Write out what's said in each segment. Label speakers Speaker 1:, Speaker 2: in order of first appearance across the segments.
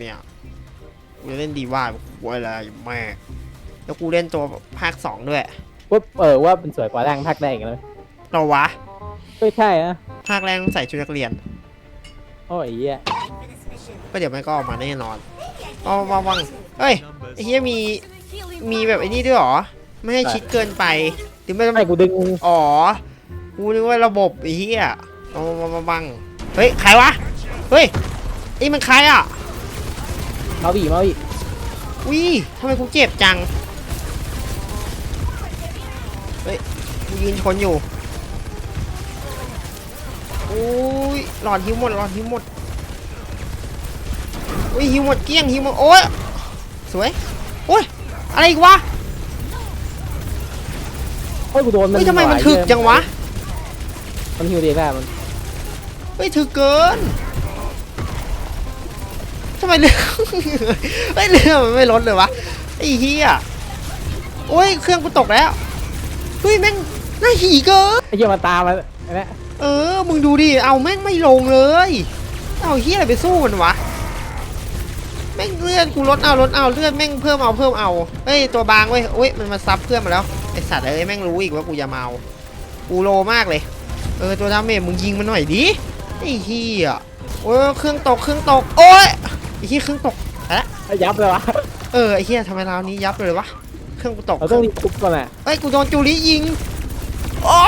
Speaker 1: เนี่ยกูจะเล่นดีว่ากูอะไรแม่แล้วกูเล่นตัวภาคสองด้วย
Speaker 2: ปุ๊บเออว่าเป็นสวยกว่าแรงภาคแรกอีกเลย
Speaker 1: เราวะ
Speaker 2: ไม่ใช่นะ
Speaker 1: ภาคแรกใส่ชุดนักเรียน
Speaker 2: โอ้ยเหี้ย
Speaker 1: ก็เดี๋ยวมันก็ออกมาแน่นอนเอามาวังเฮ้ยไอ้เฮียมีมีแบบไอ้นี่ด้วยเหรอ ไม่ให้ชิดเกินไปหรือไม่ต้อง
Speaker 2: ไม่กูดึง
Speaker 1: อ๋อกูนึกว่าระบบไอ้เหี้ยเอามามาบังเฮ้ยใครวะเฮ้ยไอ้มันใครอะ
Speaker 2: มาบีมาบี
Speaker 1: วิทำไมกูเจ็บจัง เฮ้ย กูยืนชนอยู่อุ้ย หลอดหิวหมด หลอดหิวหมดอุ้ยหิวหมดเกลี้ยงหิวหมด โอ้ย สวย โอ้ย อะไรอีกวะ
Speaker 2: เฮ้ยกูโดนมัน
Speaker 1: เฮ้ยทำไมมันถึกจังวะ
Speaker 2: มันฮิวเดียได้มัน
Speaker 1: เฮ้ยถือเกิน ทำไมเรือเฮ้ยเรือมันไม่ลดเลยวะไอ้เหี้ยโอ้ยเครื่องกูตกแล้วเฮ้ยแม่งน่าหีเกิน
Speaker 2: ไอ้เหี้ยมันตามมันไอ้เนี่ย
Speaker 1: เออ มึงดูดิเอาแม่งไม่ลงเลย เอาเหี้ยอะไรไปสู้มันวะแม่งเลือดกูลดเอาลดเอาเลือดแม่งเพิ่มเอาเพิ่มเอาเฮ้ยตัวบางเว้ยโอ้ยมันมาซับเพื่อนมาแล้วไอสัตว์เอ้ยแม่งรู้อีกว่ากูจะเมากูโลมากเลยเออตัวดาเมจมึงยิงมันหน่อยดิไอ้เหี้ยโอ้ยเครื่องตกเครื่องตกโอ้ย ไอ้เหี้ยเครื่องตกไปละ
Speaker 2: ไอ้ยับเลยวะ
Speaker 1: เออไอ้เหี้ยทำไมราวนี้ยับเลยวะเครื่องกูตก
Speaker 2: เราต้องรีบทุบก่อนแหละ
Speaker 1: เฮ้ยกูโดนจูริยิงอ๋อ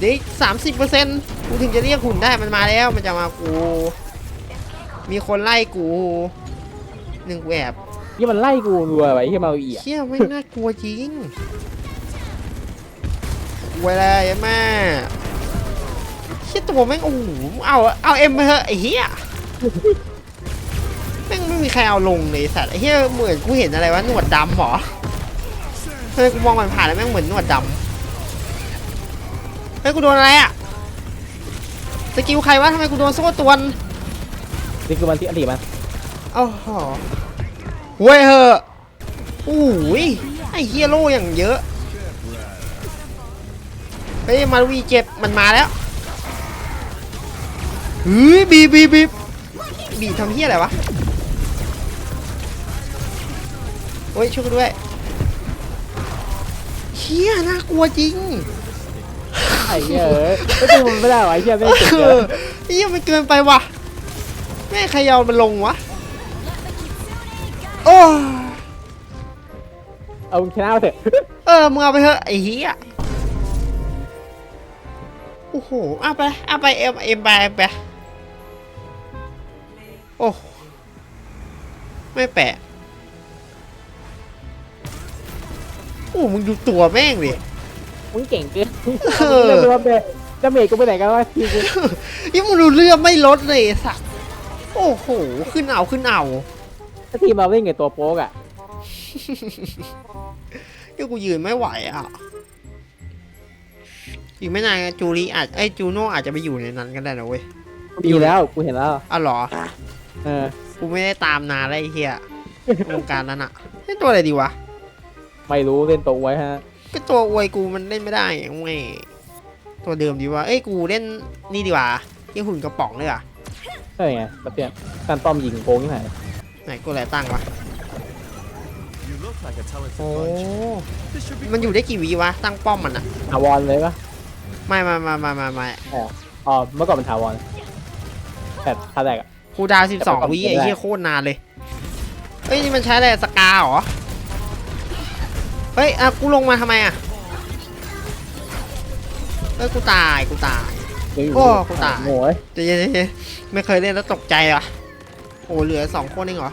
Speaker 1: เด็กสามสิบเปอร์เซ็นต์กูถึงจะเรียกหุ่นได้มันมาแล้วมันจะมากู มีคนไล่กูหนึ่งแหวบ
Speaker 2: ยี่มันไล่กูรัวไว้ที่มาบีอะ
Speaker 1: เชี่ยไม่น่ากลัวจริงเวลาไอ้แม่เชี่ยตัวแม่งโอ้โหเอาเอาเอ็มไปเถอะไอ้เหี้ย แม่งไม่มีใครเอาลงเลยไอ้สัตว์ไอ้เหี้ยเหมือนกูเห็นอะไรวะหนวดดำเหรอเฮ้ยกูมองมันผ่านแล้วแม่งเหมือนหนวดดำเฮ้ยกูโดนอะไรอะสกิลใครวะทำไมกูโดนโซ่ตวน
Speaker 2: นี่คือมันที่อดีตมัน
Speaker 1: โอ้โหเว้ยเหอะโอ้ยไอ้เฮียโร่อย่างเยอะเฮ้ยมาวีเจ็บมันมาแล้วเฮ้ยบีบบีบบีบ บีบทำเฮียอะไรวะ โอ้ยช่วยกูด้วยเฮียน่ากลัวจริง
Speaker 2: ไอ้เหี้ยเอ้ยไม่ดูมันไม่ได้วะไอ้เหี้ยไม่ได้เจ็บ
Speaker 1: เอ
Speaker 2: เย
Speaker 1: อ
Speaker 2: อะ
Speaker 1: เฮียมันเกินไปว่ะแม่ใครเอามันลงวะ โอ้
Speaker 2: เอาชนะมาเถอะ
Speaker 1: เออมึงเอาไปเถอะไอ้เหี้ยโอ้โหเอาไปเอาไปเอ็มเอ็มไปเอ็มไป โอ้โหไม่แปะโอ้มึงดูตัวแม่งดิ
Speaker 2: มึงเก่งเกิน
Speaker 1: เออ
Speaker 2: เรื่องว่าเบดาเมจกูไปไหนกันวะทีกู
Speaker 1: ยิ่งมึงดูเลือดไม่ลดเลยไอ้สัตว์โอ้โหขึ้นเอาขึ้นเอา
Speaker 2: ถ้าทีมเราเล่นกับตัวโป๊กอะ
Speaker 1: เดี๋ยวกูยืนไม่ไหวอะอีกไม่นานจูรีอาจไอยจูโน่อาจจะไปอยู่ในนั้นก็ได้นะเว้ย
Speaker 2: มีแล้วกูเห็นแล้ว
Speaker 1: อ้าวเหรอ
Speaker 2: เออ
Speaker 1: กูไม่ได้ตามนานแล้วไอ้เหี้ยวงการนั้นอะเล่นตัวอะไรดีวะ
Speaker 2: ไม่รู้เล่นตัวไว้ฮะ
Speaker 1: ก็ตัวอวยกูมันเล่นไม่ได้ไงตัวเดิมดีวะเอ้ยกูเล่นนี่ดีกว่าที่หุ่นกระป๋องเลยอะ
Speaker 2: ใช่ไงแบบเนี้ยการป้อมยิงโกงที่ไหน
Speaker 1: ไหนกูอะไรตั้งวะ
Speaker 3: You look like a talented
Speaker 1: โอ้
Speaker 3: bunch. This should be
Speaker 1: มันอยู่ได้กี่วิวะตั้งป้อมมันอะ
Speaker 2: ถาวรเลยปะ
Speaker 1: ไม่ไม่ไม่ไม่ไม่ไม่
Speaker 2: อ๋อเมื่อก่อนเป็นถาวรแต่ท่าแรกอะ
Speaker 1: กูดาวสิบสองวิไอ้เหี้ยโคตรนานเลย เฮ้ยนี่มันใช้อะไรสกาเหรอ เฮ้ยอะกูลงมาทำไมอะเฮ้ยกูตายกูตาย โอ้กูตาย
Speaker 2: โง่เอ้ย
Speaker 1: เจ๊ๆไม่เคยเล่นแล้วตกใจอะโอ้เหลือสองคนเองเหรอ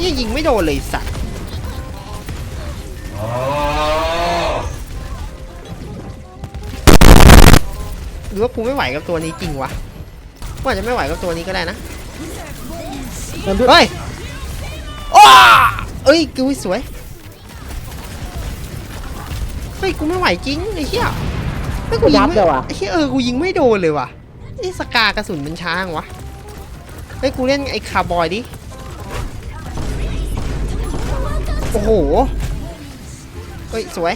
Speaker 1: ยี่ยิงไม่โดนเลยสัตว์หรือว่ากูไม่ไหวกับตัวนี้จริงวะ กูอาจจะไม่ไหวกับตัวนี้ก็ได้นะ
Speaker 2: มันเพื่อ
Speaker 1: เฮ้ยอ้าเอ้ยกูสวยเฮ้ยกูไม่ไหวจริงไอ้เหี้ยเฮ้ยกูยิ
Speaker 2: ยั
Speaker 1: ง
Speaker 2: บ
Speaker 1: ไม่
Speaker 2: เลยว่ะ
Speaker 1: ไอ้เหี้ยเออกูยิงไม่โดนเลยว่ะไอ้สกากระสุนมันช้าจังวะเฮ้ยกูเล่นไอ้คาร์บอยดิโอ้โหเฮ้ยสวย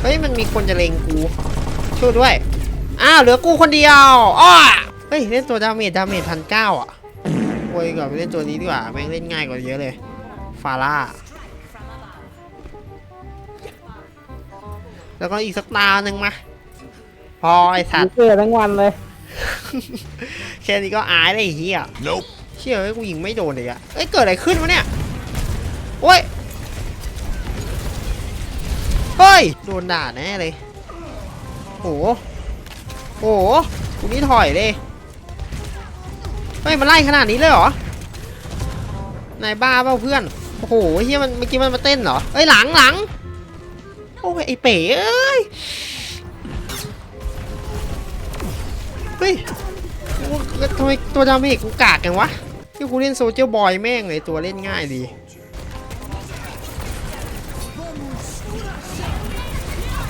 Speaker 1: เฮ้ยมันมีคนจะเลงกูช่วยด้วย อ้าวเหลือกูคนเดียวอ้อเฮ้ยฮ้ยเล่นตัวดาเมจดาเมจพันเก้าอะโวยก่อนไปเล่นตัวนี้ดีกว่าแม่งเล่นง่ายกว่าเยอะเลยฟาร่าแล้วก็อีกสักตาหนึ่งมาพอไอ้สัตว์
Speaker 2: เกิดทั้งวันเลย
Speaker 1: แค่นี้ก็อายเลยไอ้เฮีย
Speaker 3: Nope.
Speaker 1: เชี่ยเอ้ยกูยิงไม่โดนเลยอะเอ้ยเกิดอะไรขึ้นวะเนี่ยโอ้ยเฮ้ยโดนด่าแน่เลยโห โหกูนี่ถอยเลยเฮ้ยมันไล่ขนาดนี้เลยเหรอนายบ้าเปล่าเพื่อน โอ้โหเฮียมันเมื่อกี้มันมาเต้นเหรอ เอ้ยหลังหลัง โอ้ยไอ้เป๋เอ้ย เฮ้ยทำไมตัวดาเมจกูกากกันวะที่กูเล่นโซเจอร์บอยแม่งเลยตัวเล่นง่ายดี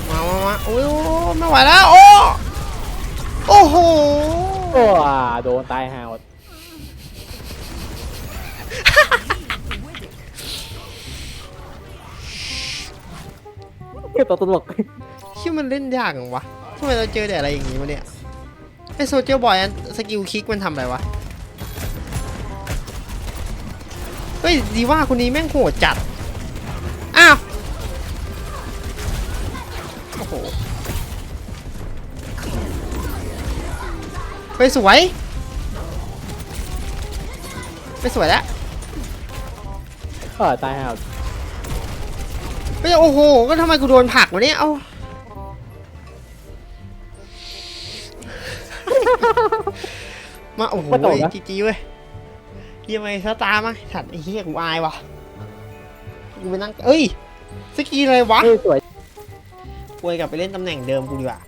Speaker 1: มามามาโอ้ยโอ้ยไม่ไหวแล้ว โอ้ โอ้โห
Speaker 2: โอ้โดนตายหาวดเก็บตัวตลก
Speaker 1: ที่มันเล่นยากจังวะทำไมเราเจอแต่อะไรอย่างงี้วะเนี่ยไอโซเจอร์บอยอันสกิลคิกมันทำอะไรวะ เฮ้ยดีว่าคนนี้แม่งโหดจัด ไปสวย ไปสวยแล้ว
Speaker 2: เออตายหาวด
Speaker 1: ไปโอ้โห ก็ทำไมกูโดนผลักวะเนี่ยเอ้ามาโอ้โหจีจีเว้ยเฮียมาสตาร์มาสัตว์ไอ้เฮียกูอายว่ะกูไปนั่งเอ้ยสกีอะไรวะ
Speaker 2: เฮ้ยสวย
Speaker 1: ป่วยกลับไปเล่นตำแหน่งเดิมกูดีกว่า